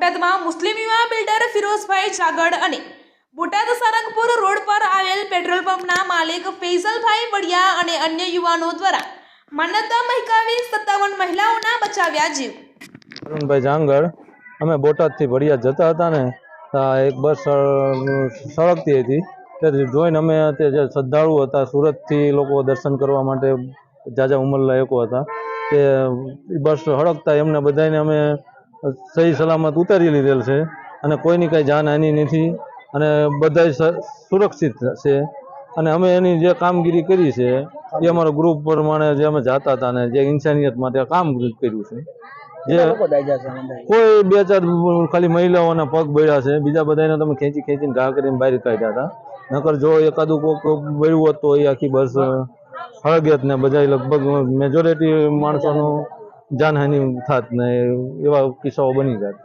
જેમાં મુસ્લિમ યુવા બિલ્ડર ફિરોઝભાઈ જાગડ અને બોટાદ સારંગપુર રોડ પર આવેલ પેટ્રોલ પંપના માલિક ફૈઝલભાઈ વડિયા અને અન્ય યુવાનો દ્વારા માન્યતા મહેકાવી સત્તાવન મહિલાઓના બચાવ્યા જીવ. અરુણભાઈ જાંગડ, અમે બોટાદથી ભડિયા જતા હતા ને એક બસ સળગતી હતી. તે જોઈને અમે તે જે શ્રદ્ધાળુ હતા, સુરતથી લોકો દર્શન કરવા માટે જાજા ઉંમરલાયકો હતા. તે બસ હળગતા એમને બધાને અમે સહી સલામત ઉતારી લીધેલ છે અને કોઈની કાંઈ જાનહાનિ નથી અને બધા સુરક્ષિત છે. અને અમે એની જે કામગીરી કરી છે એ અમારો ગ્રુપ પ્રમાણે જે અમે જાતા હતા ને જે ઇન્સાનિયત માટે કામ કર્યું છે. જે કોઈ બે ચાર ખાલી મહિલાઓના પગ બળ્યા છે. બીજા બધાને તમે ખેંચી ખેંચીને ઘા કરીને બહાર કાઢ્યા હતા. નકર જો એકાદું કોક બળ્યું હોત તો એ આખી બસ હળગેત ને બધા લગભગ મેજોરિટી માણસોનું જાનહાનિ થાત ને એવા કિસ્સાઓ બની જાત